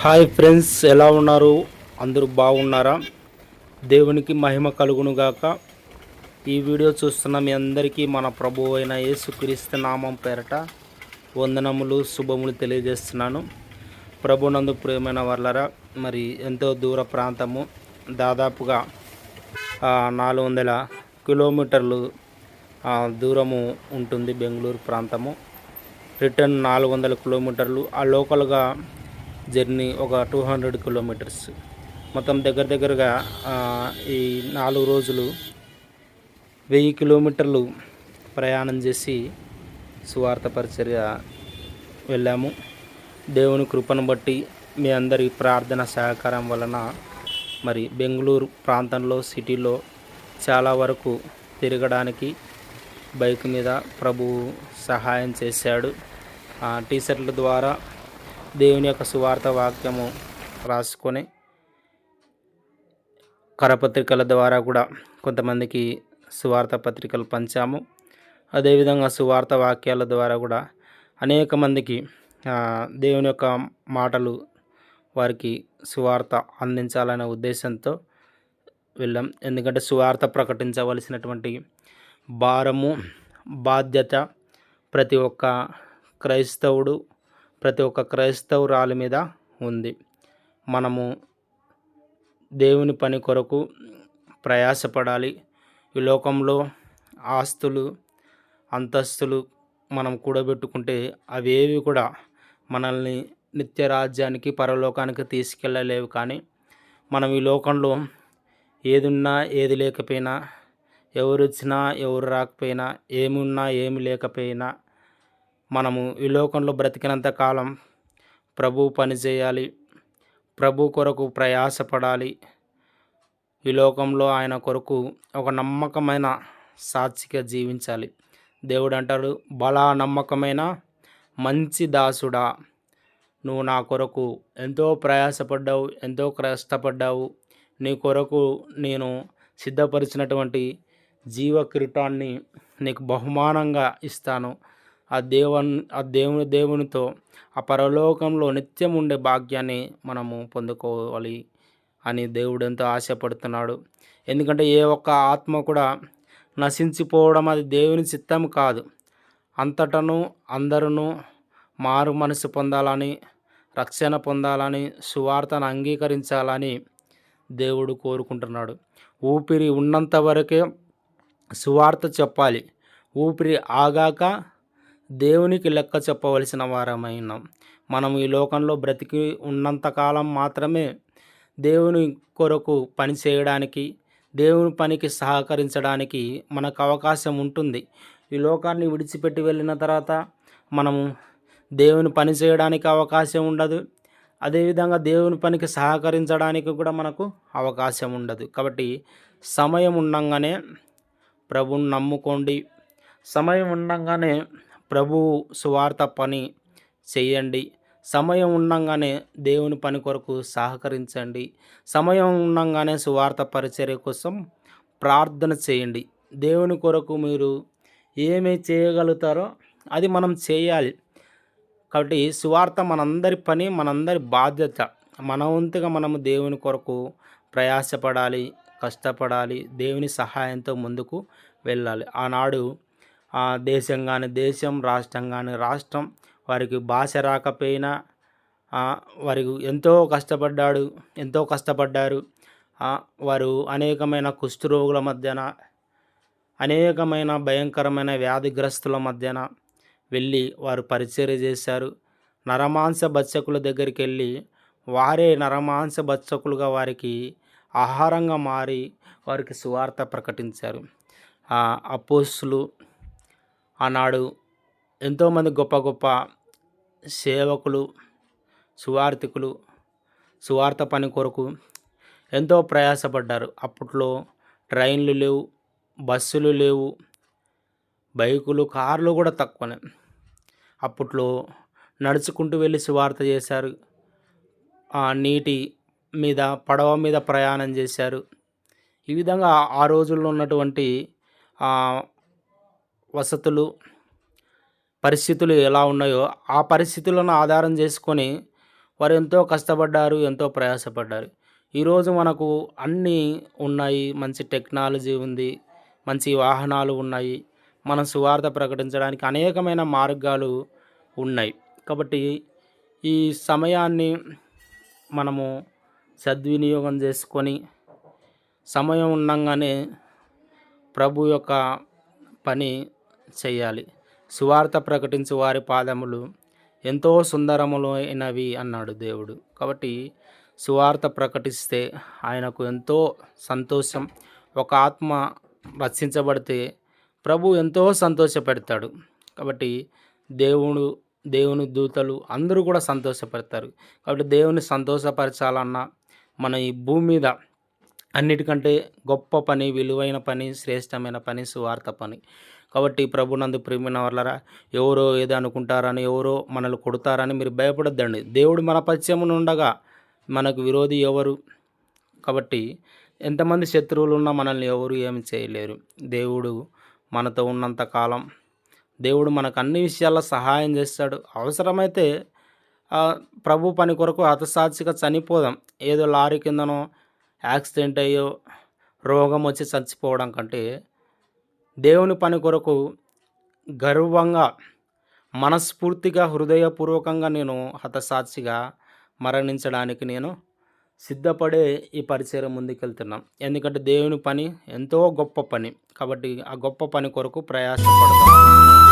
Hi friends ఎలా ఉన్నారు? అందరూ బాగున్నారా? దేవునికి మహిమ కలుగునుగాక. ఈ వీడియో చూస్తున్న మీ అందరికీ మన ప్రభు అయిన యేసుక్రీస్తు నామం పేరట వందనములు శుభములు తెలియజేస్తున్నాను. ప్రభునందు ప్రియమైన వాళ్ళరా మరి ఎంతో దూర ప్రాంతము. దాదాపుగా నాలుగు వందల కిలోమీటర్లు దూరము ఉంటుంది బెంగళూరు ప్రాంతము. రిటర్న్ నాలుగు వందల కిలోమీటర్లు ఆ లోకల్గా జర్నీ ఒక టూ హండ్రెడ్ కిలోమీటర్స్. మొత్తం దగ్గర దగ్గరగా ఈ నాలుగు రోజులు వెయ్యి కిలోమీటర్లు ప్రయాణం చేసి సువార్త పరిచర్య వెళ్ళాము. దేవుని కృపను బట్టి మీ అందరి ప్రార్థన సహకారం వలన మరి బెంగళూరు ప్రాంతంలో సిటీలో చాలా వరకు తిరగడానికి బైక్ మీద ప్రభువు సహాయం చేశాడు. ఆ టీషర్ట్ల ద్వారా దేవుని యొక్క సువార్త వాక్యము రాసుకొని కరపత్రికల ద్వారా కూడా కొంతమందికి సువార్త పత్రికలు పంచాము. అదేవిధంగా సువార్త వాక్యాల ద్వారా కూడా అనేక మందికి దేవుని యొక్క మాటలు వారికి సువార్త అందించాలనే ఉద్దేశంతో వెళ్ళాం. ఎందుకంటే సువార్త ప్రకటించవలసినటువంటి భారము బాధ్యత ప్రతి ఒక్క క్రైస్తవుడు ప్రతి ఒక్క క్రైస్తవురాలి మీద ఉంది. మనము దేవుని పని కొరకు ప్రయాసపడాలి. ఈ లోకంలో ఆస్తులు అంతస్తులు మనం కూడబెట్టుకుంటే అవేవి కూడా మనల్ని నిత్య రాజ్యానికి పరలోకానికి తీసుకెళ్ళలేవు కానీ మనం ఈ లోకంలో ఏదున్నా ఏది లేకపోయినా ఎవరు వచ్చినా ఎవరు రాకపోయినా ఏమున్నా ఏమి లేకపోయినా మనము ఈ లోకంలో బ్రతికినంత కాలం ప్రభు పనిచేయాలి ప్రభు కొరకు ప్రయాసపడాలి. ఈ లోకంలో ఆయన కొరకు ఒక నమ్మకమైన సాక్షిగా జీవించాలి. దేవుడు అంటాడు బలా నమ్మకమైన మంచి దాసుడా నువ్వు నా కొరకు ఎంతో ప్రయాసపడ్డావు ఎంతో కష్టపడ్డావు. నీ కొరకు నేను సిద్ధపరిచినటువంటి జీవ కిరీటాన్ని నీకు బహుమానంగా ఇస్తాను. ఆ దేవన్ ఆ దేవుని దేవునితో ఆ పరలోకంలో నిత్యం ఉండే భాగ్యాన్ని మనము పొందుకోవాలి అని దేవుడు ఎంతో ఆశపడుతున్నాడు. ఎందుకంటే ఏ ఒక్క ఆత్మ కూడా నశించిపోవడం అది దేవుని చిత్తం కాదు. అంతటను అందరూ మారు మనసు పొందాలని రక్షణ పొందాలని సువార్తను అంగీకరించాలని దేవుడు కోరుకుంటున్నాడు. ఊపిరి ఉన్నంత వరకే సువార్త చెప్పాలి. ఊపిరి ఆగాక దేవునికి లెక్క చెప్పవలసిన వారమైనాం మనం ఈ లోకంలో బ్రతికి ఉన్నంతకాలం మాత్రమే దేవుని కొరకు పని చేయడానికి దేవుని పనికి సహకరించడానికి మనకు అవకాశం ఉంటుంది. ఈ లోకాన్ని విడిచిపెట్టి వెళ్ళిన తర్వాత మనము దేవుని పని చేయడానికి అవకాశం ఉండదు. అదేవిధంగా దేవుని పనికి సహకరించడానికి కూడా మనకు అవకాశం ఉండదు. కాబట్టి సమయం ఉండంగానే ప్రభుని నమ్ముకోండి. సమయం ఉండంగానే ప్రభు సువార్త పని చేయండి. సమయం ఉండంగానే దేవుని పని కొరకు సహకరించండి. సమయం ఉండంగానే సువార్త పరిచర్య కోసం ప్రార్థన చేయండి. దేవుని కొరకు మీరు ఏమి చేయగలుగుతారో అది మనం చేయాలి. కాబట్టి సువార్త మనందరి పని మనందరి బాధ్యత. మన వంతుగా మనము దేవుని కొరకు ప్రయాసపడాలి కష్టపడాలి దేవుని సహాయంతో ముందుకు వెళ్ళాలి. ఆనాడు దేశం కానీ దేశం రాష్ట్రం కానీ రాష్ట్రం వారికి భాష రాకపోయినా వారికి ఎంతో కష్టపడ్డాడు ఎంతో కష్టపడ్డారు. వారు అనేకమైన కుష్ఠరోగుల మధ్యన అనేకమైన భయంకరమైన వ్యాధిగ్రస్తుల మధ్యన వెళ్ళి వారు పరిచర్య చేశారు. నరమాంస బచ్చకుల దగ్గరికి వెళ్ళి వారే నరమాంస బచ్చకులుగా వారికి ఆహారంగా మారి వారికి సువార్త ప్రకటించారు. ఆ అపోస్తులు ఆనాడు ఎంతోమంది గొప్ప గొప్ప సేవకులు సువార్థికులు సువార్త పని కొరకు ఎంతో ప్రయాసపడ్డారు. అప్పట్లో ట్రైన్లు లేవు బస్సులు లేవు బైకులు కార్లు కూడా తక్కువనే. అప్పట్లో నడుచుకుంటూ వెళ్ళి సువార్త చేశారు. ఆ నీటి మీద పడవ మీద ప్రయాణం చేశారు. ఈ విధంగా ఆ రోజుల్లో ఉన్నటువంటి వసతులు పరిస్థితులు ఎలా ఉన్నాయో ఆ పరిస్థితులను ఆధారం చేసుకొని వారు ఎంతో కష్టపడ్డారు ఎంతో ప్రయాసపడ్డారు. ఈరోజు మనకు అన్నీ ఉన్నాయి. మంచి టెక్నాలజీ ఉంది. మంచి వాహనాలు ఉన్నాయి. మనం సువార్త ప్రకటించడానికి అనేకమైన మార్గాలు ఉన్నాయి. కాబట్టి ఈ సమయాన్ని మనము సద్వినియోగం చేసుకొని సమయం ఉండగానే ప్రభు యొక్క పని చేయాలి. సువార్త ప్రకటించు వారి పాదములు ఎంతో సుందరములైనవి అన్నాడు దేవుడు. కాబట్టి సువార్త ప్రకటిస్తే ఆయనకు ఎంతో సంతోషం ఒక ఆత్మ రక్షించబడితే ప్రభు ఎంతో సంతోషపెడతాడు. కాబట్టి దేవుడు దేవుని దూతలు అందరూ కూడా సంతోషపడతారు. కాబట్టి దేవుని సంతోషపరచాలన్నా మన ఈ భూమి మీద అన్నిటికంటే గొప్ప పని విలువైన పని శ్రేష్టమైన పని సువార్త పని. కాబట్టి ప్రభునందు ప్రేమిన వాళ్ళరా ఎవరో ఏదో అనుకుంటారని ఎవరో మనల్ని కొడతారని మీరు భయపడొద్దండి. దేవుడు మన పరిచయం ఉండగా మనకు విరోధి ఎవరు? కాబట్టి ఎంతమంది శత్రువులు ఉన్నా మనల్ని ఎవరు ఏమి చేయలేరు. దేవుడు మనతో ఉన్నంత కాలం దేవుడు మనకు అన్ని విషయాల్లో సహాయం చేస్తాడు. అవసరమైతే ప్రభు పని కొరకు హతసాక్షిగా చనిపోదాం. ఏదో లారీ కిందనో యాక్సిడెంట్ అయ్యో రోగం వచ్చి చచ్చిపోవడం కంటే దేవుని పని కొరకు గర్వంగా మనస్ఫూర్తిగా హృదయపూర్వకంగా నేను హతసాక్షిగా మరణించడానికి నేను సిద్ధపడే ఈ పరిచయం ముందుకెళ్తున్నాం. ఎందుకంటే దేవుని పని ఎంతో గొప్ప పని. కాబట్టి ఆ గొప్ప పని కొరకు ప్రయాసపడతాం.